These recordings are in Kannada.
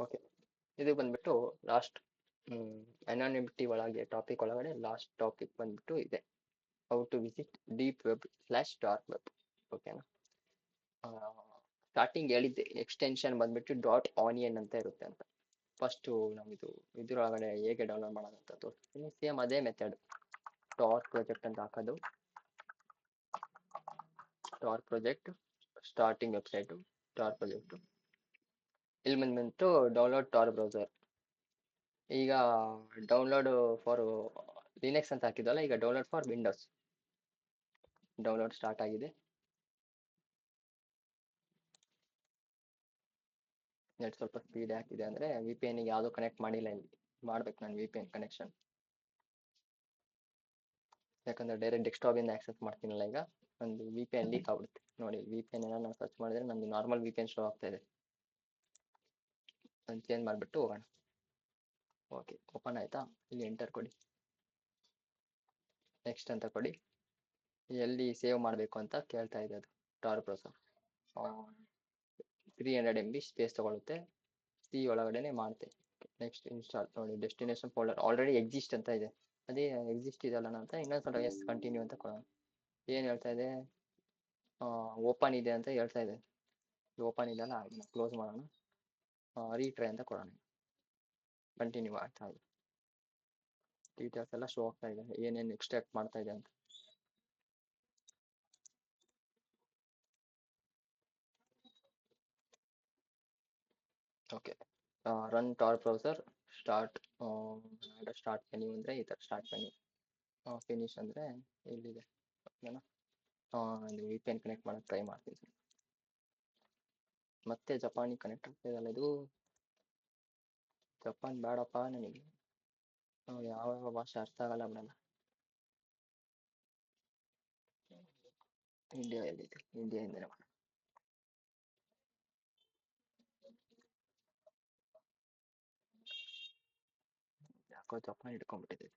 ಓಕೆ ಇದು ಬಂದ್ಬಿಟ್ಟು ಲಾಸ್ಟ್ ಅನಾನಿಮಿಟಿ ಒಳಗೆ ಟಾಪಿಕ್ ಒಳಗಡೆ ಲಾಸ್ಟ್ ಟಾಪಿಕ್ ಬಂದ್ಬಿಟ್ಟು ಇದೆ. How to visit deep web slash dark web ಓಕೆನಾ ಸ್ಟಾರ್ಟಿಂಗ್ ಹೇಳಿದ್ದೆ ಎಕ್ಸ್ಟೆನ್ಷನ್ ಬಂದ್ಬಿಟ್ಟು ಡಾಟ್ ಆನಿಯನ್ ಅಂತ ಇರುತ್ತೆ ಅಂತ. ಫಸ್ಟು ನಮ್ಮದು ಇದ್ರೊಳಗಡೆ ಹೇಗೆ ಡೌನ್ಲೋಡ್ ಮಾಡೋದಂತ ತೋರಿಸ್ತೀನಿ ಸೇಮ್ ಅದೇ ಮೆಥಡ್ ಟಾರ್ ಪ್ರಾಜೆಕ್ಟ್ ಅಂತ ಹಾಕೋದು. Tor project starting website Tor project ಇಲ್ಲಿ ಬಂದ್ಬಿಟ್ಟು ಡೌನ್ಲೋಡ್ ಟಾರ್ ಬ್ರೌಸರ್ ಈಗ ಡೌನ್ಲೋಡ್ ಫಾರ್ ಲಿನೆಕ್ಸ್ ಅಂತ ಹಾಕಿದ್ವಲ್ಲ, ಈಗ download for Windows download start ಆಗಿದೆ. ನೆಟ್ ಸ್ವಲ್ಪ ಸ್ಪೀಡ್ ಹಾಕಿದೆ ಅಂದರೆ ವಿ ಪಿ ಎನ್ಗೆ ಯಾವುದೂ ಕನೆಕ್ಟ್ ಮಾಡಿಲ್ಲ ಇಲ್ಲಿ. ಮಾಡ್ಬೇಕು ನಾನು ವಿ ಪಿ ಎನ್ ಕನೆಕ್ಷನ್ ಯಾಕಂದ್ರೆ ಡೈರೆಕ್ಟ್ ಡೆಸ್ಕ್ಟಾಪಿಂದ ಆಕ್ಸೆಸ್ ಮಾಡ್ತೀನಲ್ಲ ಈಗ, ನಂದು ವಿ ಪಿ ಎನ್ ಲೀಕ್ ಆಗ್ಬಿಡುತ್ತೆ. ನೋಡಿ ವಿ ಪಿ ಎನ್ ನಾನು ಸರ್ಚ್ ಮಾಡಿದ್ರೆ ನಂದು normal V P N show ಆಗ್ತಾ ಇದೆ. ನಾನು ಚೇಂಜ್ ಮಾಡಿಬಿಟ್ಟು ಹೋಗೋಣ. ಓಕೆ ಓಪನ್ ಆಯಿತಾ? ಇಲ್ಲಿ ಎಂಟರ್ ಕೊಡಿ. ನೆಕ್ಸ್ಟ್ ಅಂತ ಕೊಡಿ. ಎಲ್ಲಿ ಸೇವ್ ಮಾಡಬೇಕು ಅಂತ ಕೇಳ್ತಾ ಇದೆ ಅದು Tor browser three hundred M B space ತೊಗೊಳುತ್ತೆ. C ಒಳಗಡೆನೆ ಮಾಡುತ್ತೆ ನೆಕ್ಸ್ಟ್ ಇನ್ಸ್ಟಾಲ್ ನೋಡಿ ಡೆಸ್ಟಿನೇಷನ್ ಫೋಲ್ಡರ್ ಆಲ್ರೆಡಿ ಎಕ್ಸಿಸ್ಟ್ ಅಂತ ಇದೆ. ಅದೇ ಎಕ್ಸಿಸ್ಟ್ ಇದೆಲ್ಲ ಅಂತ ಇನ್ನೊಂದು ಸ್ವಲ್ಪ ಎಸ್ ಕಂಟಿನ್ಯೂ ಅಂತ ಕೊಡೋಣ. ಏನು ಹೇಳ್ತಾ ಇದೆ? ಓಪನ್ ಇದೆ ಅಂತ ಹೇಳ್ತಾ ಇದೆ. ಓಪನ್ ಅದನ್ನ ಕ್ಲೋಸ್ ಮಾಡೋಣ. ರೀಟ್ರೈ ಅಂತ ಕೊಡೋಣ ಕಂಟಿನ್ಯೂ ಆಗ್ತಾ ಇದೆ ಡೀಟೇಲ್ಸ್ ಎಲ್ಲ ಶೋ ಆಗ್ತಾ ಇದೆ ಏನೇನು ಎಕ್ಸ್ಟ್ರಾಕ್ಟ್ ಮಾಡ್ತಾ ಇದೆ ಅಂತ okay run Tor browser start start menu ಅಂದರೆ ಈ ಥರ ಸ್ಟಾರ್ಟ್ ಮೆನ್ಯೂ ಫಿನಿಶ್ ಅಂದರೆ ಇಲ್ಲಿದೆ ಓಕೆನಾ ಇದು ವಿ ಪಿ ಎನ್ ಕನೆಕ್ಟ್ ಮಾಡೋಕ್ಕೆ ಟ್ರೈ ಮಾಡ್ತೀನಿ ಮತ್ತೆ ಜಪಾನಿಗೆ ಕನೆಕ್ಟ್ ಆಗ್ತಾಯಿದಲ್ಲ ಇದು? ಜಪಾನ್ ಬೇಡಪ್ಪ ನನಗೆ. ಯಾವ ಯಾವ ಭಾಷೆ ಅರ್ಥ ಆಗಲ್ಲ ಬಿಡಲ್ಲ ಇಂಡಿಯಾ ಎಲ್ಲಿದೆ ಇಂಡಿಯಾ ಮಾಡೋಣ ಯಾಕೋ ಜಪಾನ್ ಹಿಡ್ಕೊಂಡ್ಬಿಟ್ಟಿದೆ.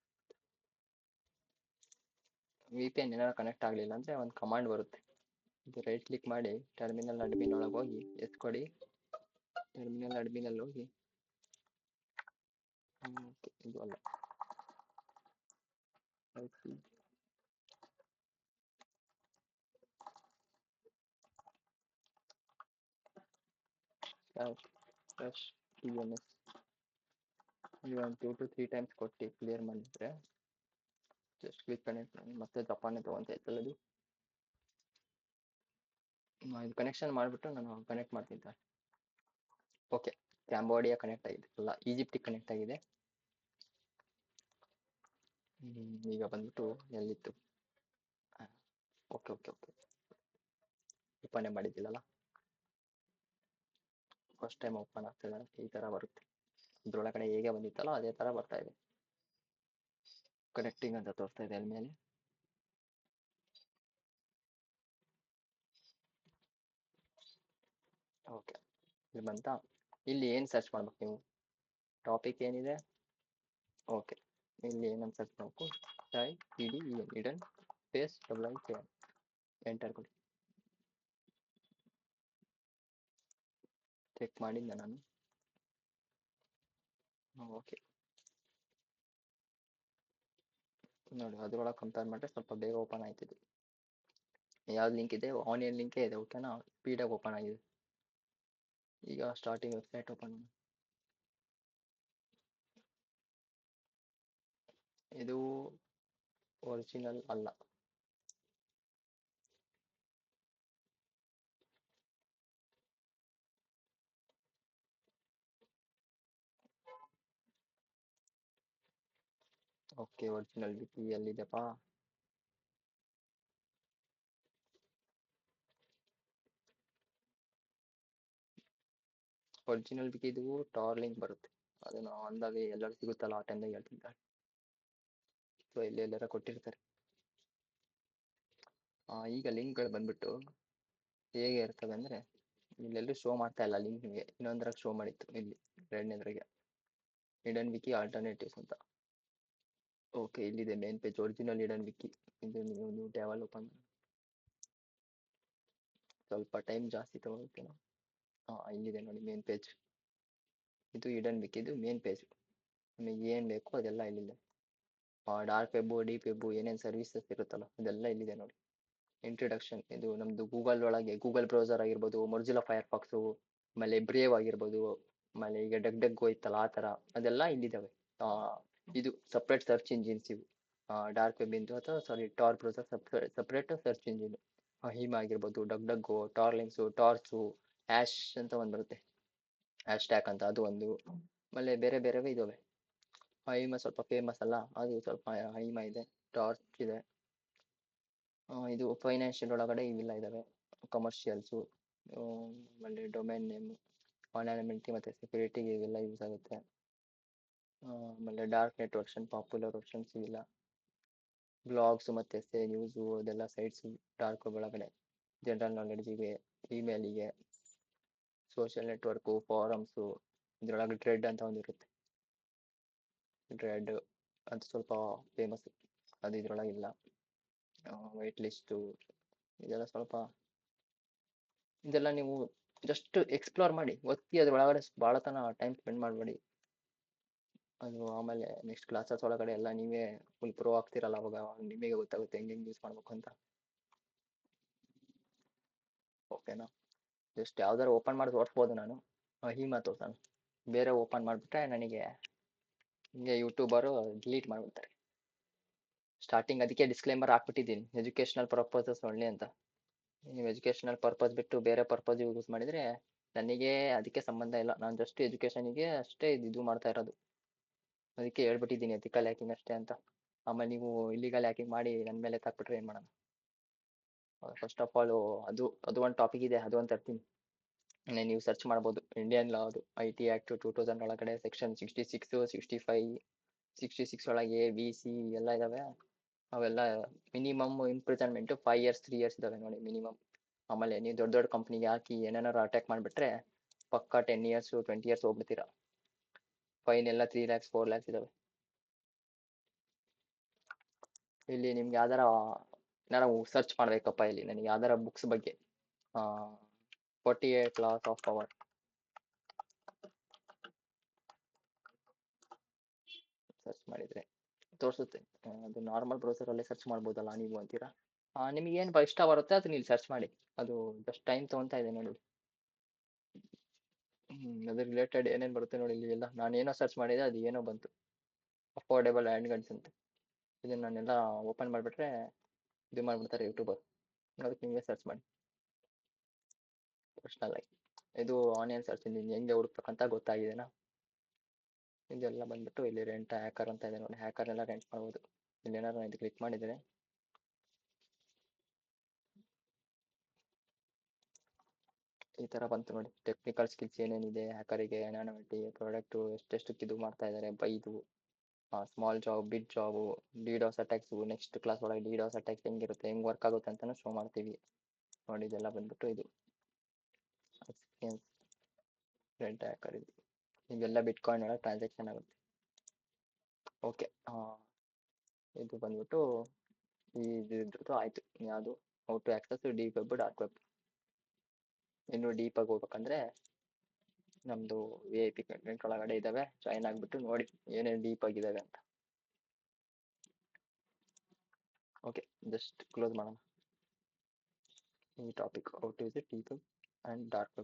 ವಿ ಪಿ ಎನ್ ಏನಾದ್ರು ಕನೆಕ್ಟ್ ಆಗಲಿಲ್ಲ ಅಂದರೆ ಒಂದು ಕಮಾಂಡ್ ಬರುತ್ತೆ. ರೈಟ್ ಕ್ಲಿಕ್ ಮಾಡಿ ಟರ್ಮಿನಲ್ ಅಡ್ಮಿನ್ ಒಳಗೆ ಹೋಗಿ ಎಸ್ ಕೊಡಿ. ಟರ್ಮಿನಲ್ ಅಡ್ಮಿನಲ್ಲಿ ಹೋಗಿ. ಇದು ಅಲ್ಲ. ಟಿ ಎನ್ ಇಲ್ಲಿ ಒಂದು ಟೂ ಟು ತ್ರೀ ಟೈಮ್ಸ್ ಕೊಟ್ಟು ಕ್ಲಿಯರ್ ಮಾಡಿದ್ರೆ ಜಸ್ಟ್ ಕ್ಲಿಕ್ ಕನೆಕ್ಟ್ ಮತ್ತೆ ಜಪಾನೇ ತೊಗೊತಾ ಇತ್ತಲ್ಲ ಅದು ಇದು ಕನೆಕ್ಷನ್ ಮಾಡಿಬಿಟ್ಟು ನಾನು ಕನೆಕ್ಟ್ ಮಾಡ್ತೀನಿ ಓಕೆ ಕ್ಯಾಂಬೋಡಿಯಾ ಕನೆಕ್ಟ್ ಆಗಿದೆ. ಅಲ್ಲ ಈಜಿಪ್ಟಿಗೆ ಕನೆಕ್ಟ್ ಆಗಿದೆ. ಈಗ ಬಂದ್ಬಿಟ್ಟು ಎಲ್ಲಿತ್ತು? ಓಕೆ ಓಕೆ ಓಕೆ ಓಪನೇ ಮಾಡಿದ್ದಿಲ್ಲಲ್ಲ ಫಸ್ಟ್ ಟೈಮ್ ಓಪನ್ ಆಗ್ತಿದ್ದಾರೆ ಈ ಥರ ಬರುತ್ತೆ. ಇದ್ರೊಳಗಡೆ ಹೇಗೆ ಬಂದಿತ್ತಲ್ಲ, ಅದೇ ಥರ ಬರ್ತಾ ಇದೆ. ಕನೆಕ್ಟಿಂಗ್ ಅಂತ ತೋರಿಸ್ತಾ ಇದೆ ಅಲ್ಲಿ ಮೇಲೆ ಓಕೆ. ಇಲ್ಲಿ ಬಂತಾ? ಇಲ್ಲಿ ಏನು ಸರ್ಚ್ ಮಾಡ್ಬೇಕು ನೀವು? ಟಾಪಿಕ್ ಏನಿದೆ? ಓಕೆ. ಇಲ್ಲಿ ಏನಂತ ಸರ್ಚ್ ಮಾಡಬೇಕು? Tie E D E N hidden space double I K enter ಕೊಡಿ. ಚೆಕ್ ಮಾಡಿದ್ದೆ ನಾನು? ಓಕೆ. ನೋಡಿ, ಅದರೊಳಗೆ ಕಂಪೇರ್ ಮಾಡಿದ್ರೆ ಸ್ವಲ್ಪ ಬೇಗ ಓಪನ್ ಆಯ್ತಿದೆ. ಯಾವ್ದು ಲಿಂಕ್ ಇದೆ? ಆನಿಯನ್ ಲಿಂಕೇ ಇದೆ ಓಕೆನಾ ಸ್ಪೀಡಾಗಿ ಓಪನ್ ಆಗಿದೆ. ಈಗ ಸ್ಟಾರ್ಟಿಂಗ್ ವೆಬ್ಸೈಟ್ ಓಪನ್ ಇದು ಒರಿಜಿನಲ್ ಅಲ್ಲ. ಓಕೆ ಒರಿಜಿನಲ್ ವಿಕಿ ಎಲ್ಲಿದೆಪ್ಪ ಒರಿಜಿನಲ್ ಟಾರ್ ಲಿಂಕ್ ಬರುತ್ತೆ. ಅದನ್ನು ಅಂದಾಗ ಎಲ್ಲರೂ ಸಿಗುತ್ತಲ್ಲ ಆ ಟೈಮ್ದಾಗ ಹೇಳ್ತಿದ್ದಾರೆ ಸೊ ಇಲ್ಲಿ ಎಲ್ಲಾರ ಕೊಟ್ಟಿರ್ತಾರೆ. ಈಗ ಲಿಂಕ್ಗಳು ಬಂದ್ಬಿಟ್ಟು ಹೇಗೆ ಇರ್ತವೆ ಅಂದರೆ ಇಲ್ಲೆಲ್ಲರೂ ಶೋ ಮಾಡ್ತಾ ಇಲ್ಲ ಲಿಂಕ್ ನಿಮಗೆ. ಇನ್ನೊಂದ್ರಾಗ ಶೋ ಮಾಡಿತ್ತು ಇಲ್ಲಿ, ಎರಡನೇದ್ರಾಗೆ. ಇಡನ್ ವಿಕಿ ಆಲ್ಟರ್ನೇಟಿವ್ಸ್ ಅಂತ. ಓಕೆ ಇಲ್ಲಿದೆ main page original Eden wiki ಇದು ನೀವು ನೀವು ಟ್ಯಾವಲ್ ಓಪನ್ ಸ್ವಲ್ಪ ಟೈಮ್ ಜಾಸ್ತಿ ತಗೊಳುತ್ತೇನೋ ಹಾಂ ಇಲ್ಲಿದೆ ನೋಡಿ ಮೇನ್ ಪೇಜ್ ಇದು ಇಡನ್ ಬಿಕ್ ಇದು ಮೇನ್ ಪೇಜ್ ನಿಮಗೆ ಏನು ಬೇಕೋ ಅದೆಲ್ಲ ಇಲ್ಲಿದೆ. ಡಾರ್ಕ್ ವೆಬ್ ಡೀಪ್ ವೆಬ್ಬು ಏನೇನು ಸರ್ವಿಸಸ್ ಇರುತ್ತಲ್ಲ, ಅದೆಲ್ಲ ಇಲ್ಲಿದೆ ನೋಡಿ. ಇಂಟ್ರಡಕ್ಷನ್ ಇದು ನಮ್ಮದು ಗೂಗಲ್ ಒಳಗೆ ಗೂಗಲ್ ಬ್ರೌಸರ್ ಆಗಿರ್ಬೋದು ಮೊರ್ಜಿಲಾ ಫೈರ್ ಫಾಕ್ಸು ಆಮೇಲೆ ಬ್ರೇವ್ ಆಗಿರ್ಬೋದು, ಆಮೇಲೆ ಈಗ ಡಗ್ ಡಗ್ ಇತ್ತಲ್ಲ, ಆ ಥರ, ಅದೆಲ್ಲ ಇಲ್ಲಿದ್ದಾವೆ. ಇದು ಸಪ್ರೇಟ್ ಸರ್ಚ್ ಇಂಜಿನ್ಸ್ ಇವು. ಡಾರ್ಕ್ ವೆಬ್ ಇಂದು ಅಥವಾ sorry Tor browser separate separate search engine him ಆಗಿರ್ಬೋದು ಡಗ್ ಡಗ್ಗು ಟಾರ್ಲಿಂಗ್ಸು ಟಾರ್ಚು ಆ್ಯಶ್ ಅಂತ ಒಂದು ಬರುತ್ತೆ ಆ್ಯಶ್ ಟ್ಯಾಕ್ ಅಂತ ಅದು ಒಂದು. ಆಮೇಲೆ ಬೇರೆ ಬೇರೆವೇ ಇದಾವೆ. ಹೈಮ ಸ್ವಲ್ಪ ಫೇಮಸ್ ಅಲ್ಲ ಅದು ಸ್ವಲ್ಪ ಹೈಮ ಇದೆ ಟಾರ್ಚ್ ಇದೆ. ಇದು ಫೈನಾನ್ಷಿಯಲ್ ಒಳಗಡೆ ಇವೆಲ್ಲ ಇದ್ದಾವೆ ಕಮರ್ಷಿಯಲ್ಸು ಆಮೇಲೆ ಡೊಮೈನ್ ನೇಮ್ ಆರ್ನಾಮೆಂಟಿ ಮತ್ತು ಸೆಕ್ಯೂರಿಟಿಗೆ ಇವೆಲ್ಲ ಯೂಸ್ ಆಗುತ್ತೆ. ಆಮೇಲೆ dark net version popular versions ಇವೆಲ್ಲ. ಬ್ಲಾಗ್ಸು ಮತ್ತು ಎಸ್ಸೆ ನ್ಯೂಸು ಅದೆಲ್ಲ ಸೈಟ್ಸು ಡಾರ್ಕ್ ಒಳಗಡೆ. ಜನರಲ್ ನಾಲೆಡ್ಜಿಗೆ ಇಮೇಲಿಗೆ ಸೋಷಿಯಲ್ ನೆಟ್ವರ್ಕು ಫಾರಮ್ಸು ಇದರೊಳಗೆ ಟ್ರೆಡ್ ಅಂತ ಒಂದು ಇರುತ್ತೆ. ಟ್ರೆಡ್ ಅಂತ ಸ್ವಲ್ಪ ಫೇಮಸ್ ಅದು ಇದ್ರೊಳಗಿಲ್ಲ ವೈಟ್ ಲಿಸ್ಟು ಇದೆಲ್ಲ ಸ್ವಲ್ಪ ಇದೆಲ್ಲ ನೀವು ಜಸ್ಟ್ ಎಕ್ಸ್ಪ್ಲೋರ್ ಮಾಡಿ, ಒತ್ತಿ ಅದ್ರೊಳಗಡೆ ಭಾಳ ತನ ಟೈಮ್ ಸ್ಪೆಂಡ್ ಮಾಡಬೇಡಿ. ಅದು ಆಮೇಲೆ ನೆಕ್ಸ್ಟ್ ಕ್ಲಾಸಸ್ ಒಳಗಡೆ ಎಲ್ಲ ನೀವೇ ಫುಲ್ ಪ್ರೋ ಆಗ್ತಿರಲ್ಲ ಅವಾಗ ನಿಮಗೆ ಗೊತ್ತಾಗುತ್ತೆ ಹೆಂಗೆ ಹೆಂಗೆ ಯೂಸ್ ಮಾಡ್ಬೇಕು ಅಂತ. ಓಕೆನಾ ಜಸ್ಟ್ ಯಾವ್ದಾರು ಓಪನ್ ಮಾಡಿ ತೋರಿಸ್ಬೋದು ನಾನು. ಹಿಮ ತೋರ್ಸೋಣ. ಬೇರೆ ಓಪನ್ ಮಾಡಿಬಿಟ್ರೆ ನನಗೆ ಹಿಂಗೆ ಯೂಟ್ಯೂಬರು ಡಿಲೀಟ್ ಮಾಡಿಬಿಡ್ತಾರೆ. ಸ್ಟಾರ್ಟಿಂಗ್ ಅದಕ್ಕೆ ಡಿಸ್ಕ್ಲೇಮರ್ ಹಾಕ್ಬಿಟ್ಟಿದ್ದೀನಿ. ಎಜುಕೇಷನಲ್ ಪರ್ಪಸಸ್ ಒಳ್ಳೆ ಅಂತ. ನೀವು ಎಜುಕೇಷನಲ್ ಪರ್ಪಸ್ ಬಿಟ್ಟು ಬೇರೆ ಪರ್ಪಸ್ ಯೂಸ್ ಮಾಡಿದರೆ ನನಗೆ ಅದಕ್ಕೆ ಸಂಬಂಧ ಇಲ್ಲ. ನಾನು ಜಸ್ಟ್ ಎಜುಕೇಷನಿಗೆ ಅಷ್ಟೇ ಇದು ಇದು ಮಾಡ್ತಾ ಇರೋದು. ಅದಕ್ಕೆ ಹೇಳ್ಬಿಟ್ಟಿದ್ದೀನಿ ಎಥಿಕಲ್ ಹ್ಯಾಕಿಂಗ್ ಅಷ್ಟೇ ಅಂತ. ಆಮೇಲೆ ನೀವು ಇಲ್ಲಿಗಲ್ ಹ್ಯಾಕಿಂಗ್ ಮಾಡಿ ನನ್ನ ಮೇಲೆ ತಾಕ್ಬಿಟ್ರೆ ಏನು ಮಾಡೋಣ ಫಸ್ಟ್ ಆಫ್ ಆಲ್ ಅದು ಅದು ಒಂದು ಟಾಪಿಕ್ ಇದೆ, ಅದು ಒಂದು ತರ್ತೀನಿ. ನೀವು ಸರ್ಚ್ ಮಾಡ್ಬೋದು. ಇಂಡಿಯನ್ ಲಾ ಅದು I T act two thousand ಒಳಗಡೆ section sixty six sixty five sixty six ಒಳಗೆ ಬಿ ಸಿ ಎಲ್ಲ ಇದ್ದಾವೆ ಅವೆಲ್ಲ minimum imprisonment five years three years ಇದ್ದಾವೆ ನೋಡಿ ಮಿನಿಮಮ್ ಆಮೇಲೆ ನೀವು ದೊಡ್ಡ ದೊಡ್ಡ ಕಂಪ್ನಿಗೆ ಹಾಕಿ ಏನೇನಾರು ಅಟ್ಯಾಕ್ ಮಾಡಿಬಿಟ್ರೆ ಪಕ್ಕ ಟೆನ್ ಇಯರ್ಸು ಟ್ವೆಂಟಿ ಇಯರ್ಸ್ ಹೋಗ್ಬಿಡ್ತೀರಾ. ಫೈನ್ ಎಲ್ಲ ತ್ರೀ ಲ್ಯಾಕ್ಸ್ ಫೋರ್ ಲ್ಯಾಕ್ಸ್ ಇದ್ದಾವೆ ಇಲ್ಲಿ ನಿಮ್ಗೆ ಯಾವ್ದಾರ ಏನಾರ ಸರ್ಚ್ ಮಾಡಬೇಕಪ್ಪ ಇಲ್ಲಿ ನನಗೆ ಯಾವ್ದಾರ ಬುಕ್ಸ್ ಬಗ್ಗೆ. Forty eight laws of power search ಮಾಡಿದರೆ ತೋರಿಸುತ್ತೆ. ಅದು ನಾರ್ಮಲ್ ಬ್ರೌಸರಲ್ಲೇ ಸರ್ಚ್ ಮಾಡ್ಬೋದಲ್ಲ ನೀವು ಅಂತೀರಾ? ನಿಮಗೆ ಏನು ಇಷ್ಟ ಬರುತ್ತೆ ಅದನ್ನ ಇಲ್ಲಿ ಸರ್ಚ್ ಮಾಡಿ. ಅದು ಜಸ್ಟ್ ಟೈಮ್ ತೊಗೊತಾ ಇದೆ ನೋಡಿ. ಅದ್ರ ರಿಲೇಟೆಡ್ ಏನೇನು ಬರುತ್ತೆ ನೋಡಿ ಇಲ್ಲಿ ಎಲ್ಲ. ನಾನು ಏನೋ ಸರ್ಚ್ ಮಾಡಿದೆ, ಅದು ಏನೋ ಬಂತು. ಅಫೋರ್ಡೆಬಲ್ ಹ್ಯಾಂಡ್ ಗನ್ಸ್ ಅಂತ. ಇದನ್ನ ನಾನೆಲ್ಲ ಓಪನ್ ಮಾಡಿಬಿಟ್ರೆ ಇದು ಮಾಡ್ಬಿಡ್ತಾರೆ ಯೂಟ್ಯೂಬರ್ ಅದಕ್ಕೆ ನಿಮಗೆ ಸರ್ಚ್ ಮಾಡಿ. ಪರ್ಸ್ನಲ್ ಆಗಿ ಇದು ಆನ್ಲೈನ್ ಸರ್ಚ್ ಇಂಜಿನ್ ಹೆಂಗೆ ಹುಡುಕ್ಬೇಕಂತ ಗೊತ್ತಾಗಿದೆನಾ ಇದೆಲ್ಲ ಬಂದ್ಬಿಟ್ಟು ಇಲ್ಲಿ ರೆಂಟ್ ಹ್ಯಾಕರ್ ಅಂತ ಇದೆ ನೋಡಿ. ಹ್ಯಾಕರ್ ಎಲ್ಲ ರೆಂಟ್ ಮಾಡ್ಬೋದು. ಇಲ್ಲಿ ಏನಾದ್ರು ಇದು ಕ್ಲಿಕ್ ಮಾಡಿದರೆ. ಈ ಥರ ಬಂತು ನೋಡಿ. ಟೆಕ್ನಿಕಲ್ ಸ್ಕಿಲ್ಸ್ ಏನೇನಿದೆ? ಹ್ಯಾಕರಿಗೆ ಅನಾನಮಿಟಿ ಪ್ರಾಡಕ್ಟು ಎಷ್ಟೆಷ್ಟಕ್ಕೆ ಇದು ಮಾಡ್ತಾ ಇದ್ದಾರೆ? ಬೈದು. Small job big job DDoS attacks next class ಒಳಗೆ ಡಿಡಾಸ್ ಅಟ್ಯಾಕ್ಸ್ ಹೆಂಗಿರುತ್ತೆ, ಹೆಂಗೆ ವರ್ಕ್ ಆಗುತ್ತೆ ಅಂತಲೂ ಶೋ ಮಾಡ್ತೀವಿ. ನೋಡಿ, ಇದೆಲ್ಲ ಬಂದ್ಬಿಟ್ಟು ಇದು. ರೆಡ್ ಹ್ಯಾಕರ್ ಇದು ಇವೆಲ್ಲ ಬಿಟ್ಕಾಯಿನ್ ಒಳಗೆ ಟ್ರಾನ್ಸಾಕ್ಷನ್ ಆಗುತ್ತೆ. ಓಕೆ ಇದು ಬಂದ್ಬಿಟ್ಟು ಇದ್ರದ್ದು ಆಯಿತು. ಯಾವುದು? How to access deep web dark web ಇನ್ನು ಡೀಪಾಗಿ ಹೋಗ್ಬೇಕಂದ್ರೆ ನಮ್ಮದು ವಿ ಐ ಪಿ ಕಂಟೆಂಟ್ ಒಳಗಡೆ ಇದ್ದಾವೆ ಜಾಯ್ನ್ ಆಗಿಬಿಟ್ಟು ನೋಡಿ ಏನೇನು ಡೀಪ್ ಆಗಿದ್ದಾವೆ ಅಂತ. ಓಕೆ ಜಸ್ಟ್ ಕ್ಲೋಸ್ ಮಾಡೋಣ. ಈ topic out is deep web and dark